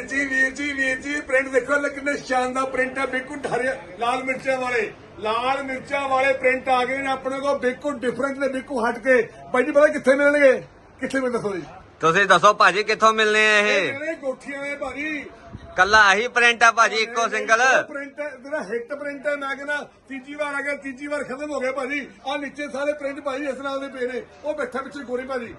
ਵੀਰ ਜੀ ਵੀਰ ਜੀ ਵੀਰ ਜੀ ਪ੍ਰਿੰਟ ਦੇਖੋ ਲੈ ਕਿੰਨੇ ਸ਼ਾਨਦਾਰ ਪ੍ਰਿੰਟ ਹੈ ਬਿਲਕੁਲ ਹਰੇ ਲਾਲ ਮਿਰਚਾਂ ਵਾਲੇ ਲਾਲ ਮਿਰਚਾਂ ਵਾਲੇ ਪ੍ਰਿੰਟ ਆ ਗਏ ਨੇ ਆਪਣੇ ਕੋਲ ਬਿਲਕੁਲ ਡਿਫਰੈਂਟ ਨੇ ਬਿਲਕੁਲ ਹਟ ਕੇ। ਭਾਈ ਜੀ ਪਤਾ ਕਿੱਥੇ ਮਿਲਣਗੇ? ਕਿੱਥੇ ਮਿਲ ਦੱਸੋ ਜੀ? ਤੁਸੀਂ ਦੱਸੋ ਭਾਜੀ ਕਿੱਥੋਂ ਮਿਲਨੇ ਆ ਇਹ? ਇਹ ਗੋਠੀਆਂ ਦੇ ਭਾਜੀ। ਕੱਲਾ ਆਹੀ ਪ੍ਰਿੰਟ ਆ ਭਾਜੀ ਇੱਕੋ ਸਿੰਗਲ ਪ੍ਰਿੰਟ ਜਿਹੜਾ ਹਿੱਟ ਪ੍ਰਿੰਟ ਹੈ ਮੈਂ ਕਹਿੰਦਾ ਤੀਜੀ ਵਾਰ ਆ ਗਿਆ ਤੀਜੀ ਵਾਰ ਖਤਮ ਹੋ ਗਿਆ ਭਾਜੀ। ਆ ਨੀਚੇ ਸਾਰੇ ਪ੍ਰਿੰਟ ਭਾਜੀ ਇਸ ਨਾਲ ਦੇ ਪਏ ਨੇ। ਉਹ ਬੈਠਾ ਪਿੱਛੇ ਗੋਰੀ ਭਾਜੀ।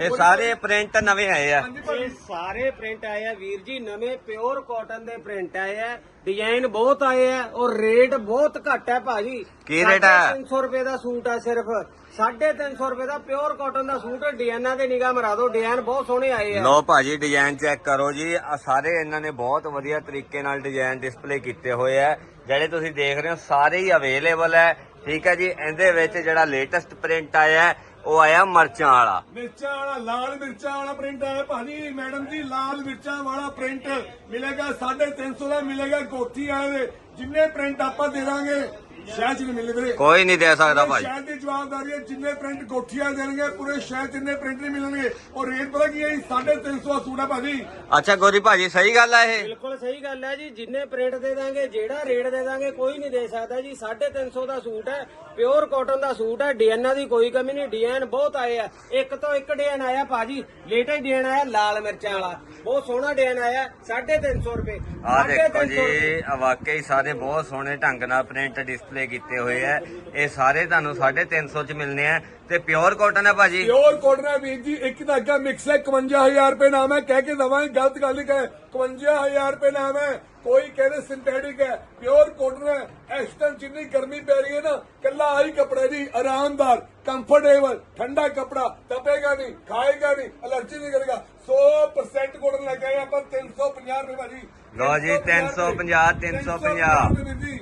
ਇਹ ਸਾਰੇ ਪ੍ਰਿੰਟ ਨਵੇਂ ਆਏ ਆ। ਹਾਂਜੀ ਇਹ ਭਾਜੀ ਸਾਰੇ ਪ੍ਰਿੰਟ ਆਏ ਆ। ਵੀਰ ਜੀ ਨਵੇਂ ਪਿਓਰ ਕਾਟਨ ਦੇ ਪ੍ਰਿੰਟ ਆਏ ਆ। ਡਿਜ਼ਾਈਨ ਬਹੁਤ ਆਏ ਆ ਔਰ ਰੇਟ ਬਹੁਤ ਘੱਟ ਹੈ ਭਾਜੀ। ਕੀ ਰੇਟ ਹੈ? 350 ਰੁਪਏ ਦਾ ਸੂਟ ਆ ਸਿਰਫ। 350 ਰੁਪਏ ਦਾ ਪਿਓਰ ਕਾਟਨ ਦਾ ਸੂਟ ਡਿਜ਼ਾਈਨਾਂ ਤੇ ਨਿਗਾਹ ਮਰਾ ਦਿਓ। ਡਿਜ਼ਾਈਨ ਬਹੁਤ ਸੋਹਣੇ ਆਏ ਆ। ਲੋ ਭਾਜੀ ਡਿਜ਼ਾਈਨ ਚੈੱਕ ਕਰੋ ਜੀ। ਆ ਸਾਰੇ ਇਹਨਾਂ ਨੇ ਬਹੁਤ ਵਧੀਆ ਤਰੀਕੇ ਨਾਲ ਡਿਜ਼ਾਈਨ ਡਿਸਪਲੇ ਕੀਤੇ ਹੋਏ ਆ। ਜਿਹੜੇ ਤੁਸੀਂ ਦੇਖ ਰਹੇ ਹੋ ਸਾਰੇ ਹੀ ਅਵੇਲੇਬਲ ਹੈ ਠੀਕ ਹੈ ਜੀ ਇਹਦੇ ਵਿੱਚ ਜਿਹੜਾ ਲੇਟੈਸਟ ਪ੍ਰਿੰਟ ਆਇਆ ਹੈ, ਉਹ ਆਇਆ ਮਰਚਾਂ ਵਾਲਾ। ਮਿਰਚਾਂ ਵਾਲਾ, ਲਾਲ ਮਿਰਚਾਂ ਵਾਲਾ ਪ੍ਰਿੰਟ ਆਇਆ ਭਾਜੀ। ਮੈਡਮ ਜੀ, ਲਾਲ ਮਿਰਚਾਂ ਵਾਲਾ ਪ੍ਰਿੰਟ ਮਿਲੇਗਾ 350 ਦਾ ਮਿਲੇਗਾ ਕੋਠੀ ਵਾਲੇ ਦੇ। ਜਿੰਨੇ ਪ੍ਰਿੰਟ ਆਪਾਂ ਦੇ ਦਾਂਗੇ ਸ਼ਹਿਰ ਚ ਨਹੀਂ ਮਿਲਦੇ ਵੀਰੇ ਕੋਈ ਨਹੀਂ ਦੇ ਸਕਦਾ ਭਾਜੀ ਸ਼ਹਿਰ ਦੀ ਜਵਾਬਦਾਰੀ ਹੈ ਜਿੰਨੇ ਪ੍ਰਿੰਟ ਕੋਠੀਆਂ ਦੇਣਗੇ ਪੂਰੇ ਸ਼ਹਿਰ ਚ ਇੰਨੇ ਪ੍ਰਿੰਟ ਨਹੀਂ ਮਿਲਣਗੇ। ਔਰ ਰੇਟ ਪਤਾ ਕੀ ਹੈ 350 ਦਾ ਸੂਟ ਹੈ ਭਾਜੀ। ਅੱਛਾ ਗੋਰੀ ਭਾਜੀ ਸਹੀ ਗੱਲ ਆ ਇਹ? ਬਿਲਕੁਲ ਸਹੀ ਗੱਲ ਹੈ ਜੀ। ਜਿੰਨੇ ਪ੍ਰਿੰਟ ਦੇ ਦਾਂਗੇ ਜਿਹੜਾ ਰੇਟ ਦੇ ਦਾਂਗੇ ਕੋਈ ਨਹੀਂ ਦੇ ਸਕਦਾ ਜੀ। 350 ਦਾ ਸੂਟ ਹੈ ਪਿਓਰ ਕਾਟਨ ਦਾ ਸੂਟ ਹੈ ਡਿਜ਼ਾਈਨਾਂ ਦੀ ਕੋਈ ਕਮੀ ਨਹੀਂ। ਡਿਜ਼ਾਈਨ ਬਹੁਤ ਆਏ ਆ। ਇੱਕ ਤੋਂ ਇੱਕ ਡਿਜ਼ਾਈਨ ਆਇਆ ਭਾਜੀ। ਲੇਟੈਸਟ ਡਿਜ਼ਾਈਨ ਆਇਆ ਲਾਲ ਮਿਰਚਾਂ ਵਾਲਾ। ਬਹੁਤ ਸੋਹਣਾ ਡਿਜ਼ਾਈਨ ਆਇਆ 350 ਰੁਪਏ। ਆ ਦੇਖੋ 350 ਜੀ ਵਾਕਈ ਸਾਰੇ ਬਹੁਤ ਸੋਹਣੇ ਢੰਗ ਨਾਲ ਪ੍ਰਿੰਟ ਡਿਸਪਲੇ ਕੀਤੇ ਹੋਏ ਆ। ਇਹ ਸਾਰੇ ਤੁਹਾਨੂੰ 350 ਚ ਮਿਲਨੇ ਆ। ਤੇ ਪਿਓਰ ਕਾਟਨ ਹੈ ਭਾਜੀ। ਪਿਓਰ ਕੋਟਨ ਹੈ ਵੀਰ ਜੀ ਇੱਕ ਧਾਗਾ ਮਿਕਸ ਹੈ 51000 ਰੁਪਏ ਨਾਮ ਹੈ। ਕਹਿ ਕੇ ਦਵਾਂਗੇ ਗਲਤ ਗੱਲ ਨਹੀਂ ਕਹੇ। 51000 ਰੁਪਏ ਨਾਮ ਹੈ। ਕੋਈ ਕਹਿੰਦੇ ਸਿੰਥੈਟਿਕ ਹੈ ਪਿਓਰ ਕੋਟਨ ਹੈ। ਇਸ ਟਾਈਮ ਜਿੰਨੀ ਗਰਮੀ ਪੈ ਰਹੀ ਹੈ ਨਾ ਕੱਲਾ ਆਹੀ ਕਪੜਾ ਜੀ ਆਰਾਮਦਾਰ ਕੰਫਰਟੇਬਲ ਠੰਡਾ ਕਪੜਾ ਤਪੇਗਾ ਨਹੀਂ ਖਾਏਗਾ ਨਹੀਂ ਅਲਰਜੀ ਨਹੀਂ ਕਰੇਗਾ। 100% ਕੋਟਨ ਲੈ ਕੇ ਆਏ ਆਪਾਂ 350 ਰੁਪਏ ਭਾਜੀ। ਲਓ ਜੀ, 350, 350 ਵੀਰ ਜੀ।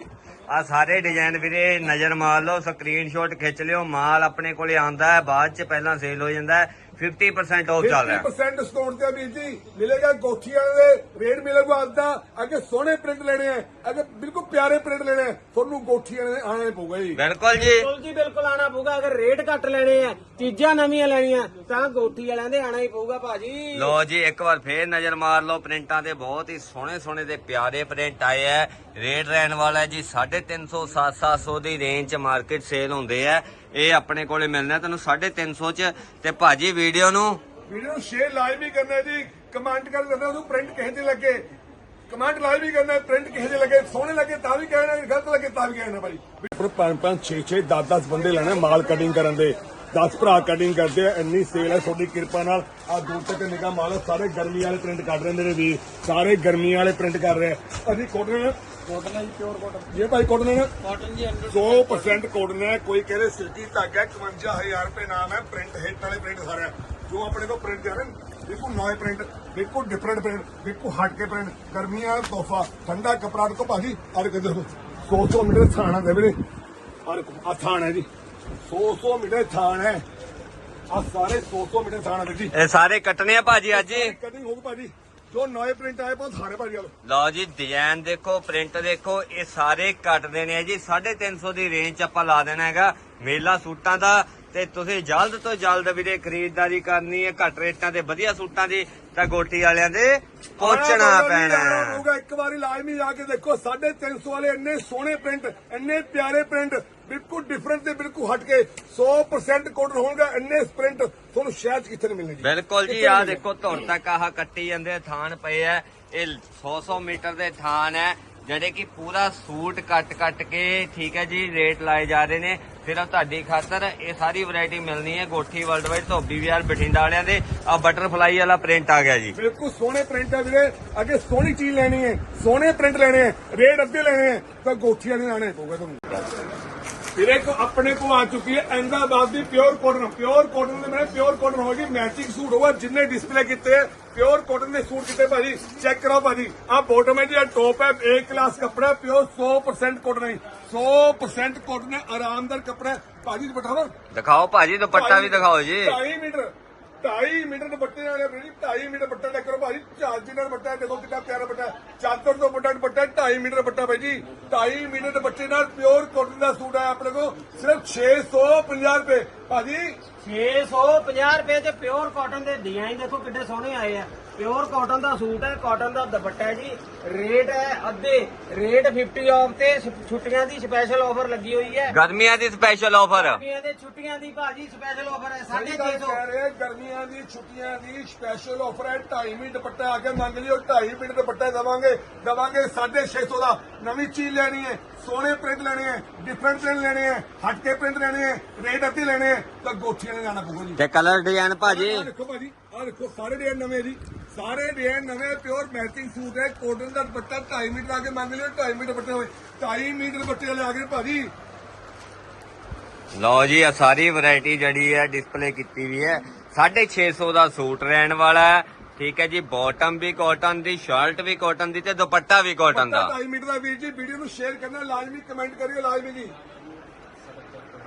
ਆ ਸਾਰੇ ਡਿਜ਼ਾਈਨ ਵੀਰੇ, ਨਜ਼ਰ ਮਾਰ ਲਓ ਸਕਰੀਨਸ਼ਾਟ ਖਿੱਚ ਲਿਓ, ਮਾਲ ਆਪਣੇ ਕੋਲੇ ਆਂਦਾ ਹੈ, ਬਾਅਦ ਚ ਪਹਿਲਾਂ ਸੇਲ ਹੋ ਜਾਂਦਾ ਹੈ। 50% ਆਫ ਚੱਲ ਰਿਹਾ। 50% ਡਿਸਕਾਊਂਟ ਤੇ ਵੀਰ ਜੀ ਮਿਲੇਗਾ ਗੋਠੀ ਵਾਲੇ ਦੇ ਰੇਟ ਮਿਲੇਗਾ ਅੱਧਾ ਅੱਗੇ ਸੋਹਣੇ ਪ੍ਰਿੰਟ ਲੈਣੇ ਆ ਅੱਗੇ ਬਿਲਕੁਲ ਪਿਆਰੇ ਪ੍ਰਿੰਟ ਲੈਣੇ ਆ ਤੁਹਾਨੂੰ ਗੋਠੀ ਵਾਲੇ ਦੇ ਆਣਾ ਪਊਗਾ ਜੀ। ਬਿਲਕੁਲ ਜੀ। ਬਿਲਕੁਲ ਜੀ ਬਿਲਕੁਲ ਆਣਾ ਪਊਗਾ ਅਗਰ ਰੇਟ ਘੱਟ ਲੈਣੇ ਆ ਚੀਜ਼ਾਂ ਨਵੀਆਂ ਲੈਣੀਆਂ ਤਾਂ ਗੋਠੀ ਵਾਲਿਆਂ ਦੇ ਆਣਾ ਹੀ ਪਊਗਾ ਭਾਜੀ। ਲੋ ਜੀ ਇੱਕ ਵਾਰ ਫੇਰ ਨਜ਼ਰ ਮਾਰ ਲਓ ਪ੍ਰਿੰਟਾਂ ਤੇ ਬਹੁਤ ਹੀ ਸੋਹਣੇ ਸੋਹਣੇ ਤੇ ਪਿਆਰੇ ਪ੍ਰਿੰਟ ਆਏ ਆ। ਰੇਟ ਰਹਿਣ ਵਾਲਾ ਜੀ 350 700 ਦੀ ਰੇਂਜ ਚ ਮਾਰਕੀਟ ਸੇਲ ਹੁੰਦੇ ਆ। ਇਹ ਆਪਣੇ ਕੋਲੇ ਮਿਲਣਾ ਤੁਹਾਨੂੰ 350 ਚ ਤੇ ਭਾਜੀ ਵੀਡੀਓ ਨੂੰ ਵੀਡੀਓ ਨੂੰ ਸ਼ੇਅਰ ਲਾਈਵ ਵੀ ਕਰਨਾ ਜੀ। ਕਮੈਂਟ ਕਰ ਦਿੰਦੇ ਉਹਨੂੰ ਪ੍ਰਿੰਟ ਕਿਹੇ ਤੇ ਲੱਗੇ। ਕਮੈਂਟ ਲਾਈਵ ਵੀ ਕਰਨਾ ਪ੍ਰਿੰਟ ਕਿਹੇ ਤੇ ਲੱਗੇ। ਸੋਹਣੇ ਲੱਗੇ ਤਾਂ ਵੀ ਕਹਿਣਾ ਗਲਤ ਲੱਗੇ ਤਾਂ ਵੀ ਕਹਿਣਾ ਭਾਈ ਪਰ ਪੰਜ ਪੰਜ 6 6 10 10 ਬੰਦੇ ਲੈਣੇ ਮਾਲ ਕਟਿੰਗ ਕਰਨ ਦੇ। 10 ਭਰਾ ਕਟਿੰਗ ਕਰਦੇ ਆ ਇੰਨੀ ਸੇਲ ਹੈ ਤੁਹਾਡੀ ਕਿਰਪਾ ਨਾਲ। ਆ ਦੂਰ ਤੱਕ ਨਿਗਾਹ ਮਾਰੋ ਸਾਰੇ ਗਰਮੀ ਵਾਲੇ ਪ੍ਰਿੰਟ ਕੱਢ ਰਹੇ ਨੇ ਵੀ ਸਾਰੇ ਗਰਮੀ ਵਾਲੇ ਪ੍ਰਿੰਟ ਕਰ ਰਹੇ ਆ। ਅਸੀਂ ਕੋਟਨ ਕਾਟਨ ਹੈ ਜੀ ਪਿਓਰ ਕਾਟਨ ਇਹ ਭਾਈ ਕੋਟਨ ਹੈ ਨਾ? ਕਾਟਨ ਜੀ 100% ਕੋਟਨ ਹੈ ਕੋਈ ਕਹਿੰਦੇ ਸਿਲਕੀ ਧਾਗਾ 51000 ਰੁਪਏ ਨਾਮ ਹੈ ਪ੍ਰਿੰਟ ਹਿੱਟ ਵਾਲੇ ਪ੍ਰਿੰਟ ਸਾਰਾ। ਜੋ ਆਪਣੇ ਕੋਲ ਪ੍ਰਿੰਟ ਜਾ ਰਹੇ ਬਿਲਕੁਲ ਨਵੇਂ ਪ੍ਰਿੰਟ ਬਿਲਕੁਲ ਡਿਫਰੈਂਟ ਪ੍ਰਿੰਟ ਬਿਲਕੁਲ ਹਟ ਕੇ ਪ੍ਰਿੰਟ ਗਰਮੀਆਂ ਤੋਹਫਾ ਠੰਡਾ ਕਪੜਾ ਦੇਖੋ ਭਾਜੀ ਦੇਖੋ 100 100 ਮੀਟਰ ਥਾਣਾ ਦੇ ਵੀਰੇ। ਆ ਦੇਖੋ ਆ ਥਾਣ ਜੀ। 100 100 ਮੀਟਰ ਥਾਣ ਹੈ। ਆ ਸਾਰੇ 100 100 ਮੀਟਰ ਥਾਣ ਹੈ ਜੀ। ਇਹ ਸਾਰੇ ਕੱਟਣੇ ਆ ਭਾਜੀ ਅੱਜ ਹੀ। ਕਟਿੰਗ ਹੋਊ ਭਾਜੀ। ਜੋ ਨਵੇਂ ਪ੍ਰਿੰਟ ਆਏ ਬਹੁਤ ਸਾਰੇ ਭਾਜੀ ਵਾਲੋ। ਲਓ ਜੀ ਡਿਜ਼ਾਈਨ ਦੇਖੋ ਪ੍ਰਿੰਟ ਦੇਖੋ ਇਹ ਸਾਰੇ ਕੱਟ ਦੇਣੇ ਆ ਜੀ। 350 ਦੀ ਰੇਂਜ ਚ ਆਪਾਂ ਲਾ ਦੇਣਾ ਹੈਗਾ। ਮੇਲਾ ਸੂਟਾਂ ਦਾ ਤੇ ਤੁਸੀਂ ਜਲਦ ਤੋਂ ਜਲਦ ਵੀਰੇ ਖਰੀਦਦਾਰੀ ਕਰਨੀ ਹੈ। ਘੱਟ ਰੇਟਾਂ ਤੇ ਵਧੀਆ ਸੂਟਾਂ ਦੀ ਤਾਂ ਗੋਟੀ ਵਾਲਿਆਂ ਦੇ ਪਹੁੰਚਣਾ ਪੈਣਾ। ਹੋਊਗਾ। ਇੱਕ ਵਾਰੀ ਲਾਜ਼ਮੀ ਜਾ ਕੇ ਦੇਖੋ 350 ਵਾਲੇ ਇੰਨੇ ਸੋਹਣੇ ਪ੍ਰਿੰਟ ਇੰਨੇ ਪਿਆਰੇ ਪ੍ਰਿੰਟ ਬਿਲਕੁਲ ਡਿਫਰੈਂਟ ਤੇ ਬਿਲਕੁਲ ਹਟ ਕੇ 100% ਕੋਟਨ ਹੋਣਗੇ ਇੰਨੇ ਪ੍ਰਿੰਟ ਤੁਹਾਨੂੰ ਸ਼ਾਇਦ ਕਿੱਥੇ ਨਹੀਂ ਮਿਲਣਗੇ। ਬਿਲਕੁਲ ਜੀ ਨਹੀਂ ਦੇਖੋ ਧੁਰ ਤੱਕ ਆਹ ਕੱਟੀ ਜਾਂਦੇ ਆ, ਥਾਨ ਪਏ ਆ। ਇਹ 100-100 ਮੀਟਰ ਦੇ ਥਾਨ ਹੈ ਜਿਹੜੇ ਕਿ ਪੂਰਾ ਸੂਟ ਕੱਟ ਕੱਟ ਕੇ ਠੀਕ ਹੈ ਜੀ ਰੇਟ ਲਾਏ ਜਾ ਰਹੇ ਨੇ। ਸਿਰਫ ਤੁਹਾਡੀ ਖਾਤਰ ਇਹ ਸਾਰੀ ਵੈਰਾਈਟੀ ਮਿਲਣੀ ਹੈ ਗੋਠੀ ਵਰਲਡ ਵਾਈਡ ਧੋਬੀ ਵਿਆਰ ਬਠਿੰਡਾ ਵਾਲਿਆਂ ਦੇ। ਆ ਬਟਰਫਲਾਈ ਵਾਲਾ ਪ੍ਰਿੰਟ ਆ ਗਿਆ ਜੀ। ਬਿਲਕੁਲ ਸੋਹਣੇ ਪ੍ਰਿੰਟ ਹੈ ਵੀਰੇ। ਅੱਗੇ ਸੋਹਣੀ ਚੀਜ਼ ਲੈਣੀ ਹੈ ਸੋਹਣੇ ਪ੍ਰਿੰਟ ਲੈਣੇ ਹੈ ਰੇਟ ਅੱਧੇ ਲੈਣੇ ਹੈ ਤਾਂ ਗੋਠੀਆਂ ਦੇ ਆਣੇ ਪਊਗਾ ਤੁਹਾਨੂੰ। ਫਿਰ ਇੱਕ ਆਪਣੇ ਕੋ ਆ ਚੁੱਕੀ ਹੈ ਅਹਿਮਦਾਬਾਦ ਦੀ ਪਿਓਰ ਕਾਟਨ ਪਿਓਰ ਕਾਟਨ ਦੇ ਮੈਂ ਪਿਓਰ ਕਾਟਨ ਹੋਏਗੀ ਮੈਚਿੰਗ ਸੂਟ ਹੋਗਾ ਜਿੰਨੇ ਡਿਸਪਲੇ ਕੀਤੇ ਪਿਓਰ ਕਾਟਨ ਦੇ ਸੂਟ ਕੀਤੇ ਭਾਜੀ ਚੈੱਕ ਕਰਾਓ ਭਾਜੀ ਆ ਬੋਟਮ ਹੈ ਜੀ ਟੋਪ ਹੈ A ਕਲਾਸ ਕੱਪੜਾ ਪਿਓਰ 100% ਕਾਟਨ ਹੈ 100% ਕਾਟਨ ਹੈ ਆਰਾਮਦਾਰ ਕੱਪੜਾ ਭਾਜੀ ਦੁਪੱਟਾ ਨਾ ਦਿਖਾਓ ਭਾਜੀ ਦੁਪੱਟਾ ਵੀ ਦਿਖਾਓ ਜੀ। 2.5 ਮੀਟਰ 2.5 ਮੀਟਰ ਦੁਪੱਟੇ ਵਾਲੇ ਵੀਰ 2.5 ਮੀਟਰ ਦੁਪੱਟਾ ਚੈੱਕ ਕਰੋ 5 ਮੀਟਰ ਬੱਟਾ ਦੇਖੋ ਕਿੰਨਾ ਪਿਆਰਾ ਬੱਟਾ ਚਾਦਰ ਤੋਂ ਵੱਡਾ ਬੱਟਾ 2.5 ਮੀਟਰ ਬੱਟਾ ਭਾਈ ਜੀ। 2.5 ਮੀਟਰ ਦੇ ਬੱਟੇ ਨਾਲ ਪਿਓਰ ਕਾਟਨ ਦਾ ਸੂਟ ਆਇਆ ਆਪਣੇ ਕੋਲ, ਸਿਰਫ 650 ਰੁਪਏ। ਭਾਜੀ? 650 ਰੁਪਏ ਤੇ ਪਿਓਰ ਕਾਟਨ ਦੇ ਡਿਜ਼ਾਈਨ ਦੇਖੋ ਕਿੱਡੇ ਸੋਹਣੇ ਆਏ ਆ। ਪਿਓਰ ਕਾਟਨ ਦਾ ਸੂਟ ਹੈ ਕਾਟਨ ਦਾ ਦੁਪੱਟਾ ਹੈ ਜੀ। ਰੇਟ ਹੈ ਅੱਧੇ ਰੇਟ 50 ਆਫ ਤੇ ਸ- ਛੁੱਟੀਆਂ ਦੀ ਸਪੈਸ਼ਲ ਆਫਰ ਲੱਗੀ ਹੋਈ ਹੈ। ਗਰਮੀਆਂ ਦੀ ਸਪੈਸ਼ਲ ਆਫਰ ਗਰਮੀਆਂ ਦੇ ਛੁੱਟੀਆਂ ਦੀ ਭਾਜੀ ਸਪੈਸ਼ਲ ਆਫਰ ਹੈ ਸਾਡੀ ਗੱਲ 650 ਕਹਿ ਰਹੇ ਗਰਮੀਆਂ ਦੀ ਛੁੱਟੀਆਂ ਦੀ ਸਪੈਸ਼ਲ ਆਫਰ ਹੈ 2.5 ਮਿੰਟ ਦੁਪੱਟਾ ਆ ਕੇ ਮੰਗ ਲਿਓ 2.5 ਮਿੰਟ ਦੁਪੱਟਾ ਦਵਾਂਗੇ ਦਵਾਂਗੇ 650 ਦਾ। ਨਵੀਂ ਚੀਜ਼ ਲੈਣੀ ਹੈ ਸੋਹਣੇ ਪ੍ਰਿੰਟ ਲੈਣੇ ਹੈ ਡਿਫਰੈਂਟ ਪ੍ਰਿੰਟ ਲੈਣੇ ਹੈ ਹਟ ਕੇ ਪ੍ਰਿੰਟ ਲੈਣੇ ਹੈ ਰੇਟ ਅੱਧੇ ਲੈਣੇ ਹੈ ਤਾਂ ਗੋਠੀਆਂ ਨੇ ਜਾਣਾ ਪਊਗਾ ਜੀ। ਤੇ ਕਲਰ ਡਿਜ਼ਾਈਨ ਭਾਜੀ? ਆਹ ਦੇਖੋ ਭਾਜੀ ਆਹ ਦੇਖੋ ਸਾਰੇ ਡਿਜ਼ਾਈਨ ਨਵੇਂ ਜੀ। ਸਾਰੇ ਡਿਜ਼ਾਈਨ ਨਵੇਂ ਪਿਓਰ ਮੈਚਿੰਗ ਸੂਟ ਹੈ। ਕੋਟਨ ਦਾ ਦੁਪੱਟਾ 2.5 ਮੀਟਰ ਲਾ ਕੇ ਮੰਗ ਲਿਓ 2.5 ਮੀਟਰ ਦੁਪੱਟੇ ਹੋਏ। 2.5 ਮੀਟਰ ਦੁਪੱਟੇ ਵਾਲੇ ਆ ਗਏ ਭਾਜੀ। ਲਓ ਜੀ ਆ ਸਾਰੀ ਵੈਰਾਈਟੀ ਜਿਹੜੀ ਹੈ ਡਿਸਪਲੇ ਕੀਤੀ ਵੀ ਹੈ। 650 ਦਾ ਸੂਟ ਰਹਿਣ ਵਾਲਾ ਹੈ। ਠੀਕ ਹੈ ਜੀ ਬਾਟਮ ਵੀ ਕਾਟਨ ਦੀ ਸ਼ਰਟ ਵੀ ਕਾਟਨ ਦੀ ਤੇ ਦੁਪੱਟਾ ਵੀ ਕਾਟਨ ਦਾ। 2.5 ਮੀਟਰ ਦਾ ਵੀਰ ਜੀ ਵੀਡੀਓ ਨੂੰ ਸ਼ੇਅਰ ਕਰਨਾ ਲਾਜ਼ਮੀ ਕਮੈਂਟ ਕਰਿਓ ਲਾਜ਼ਮੀ ਜੀ।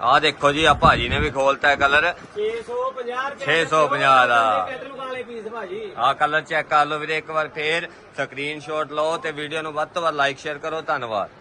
ਆ ਦੇਖੋ ਜੀ ਆ ਭਾਜੀ ਨੇ ਵੀ ਖੋਲਤਾ ਕਲਰ 650 ਰੁਪਏ 650 ਦਾ। ਕੈਟਲੌਗ ਵਾਲੇ ਪੀਸ ਭਾਜੀ। ਆ ਕਲਰ ਚੈੱਕ ਕਰ ਲਓ ਵੀਰੇ ਇੱਕ ਵਾਰ ਫੇਰ ਸਕਰੀਨਸ਼ਾਟ ਲਓ ਤੇ ਵੀਡੀਓ ਨੂੰ ਵੱਧ ਤੋਂ ਵੱਧ ਲਾਈਕ ਸ਼ੇਅਰ ਕਰੋ ਧੰਨਵਾਦ।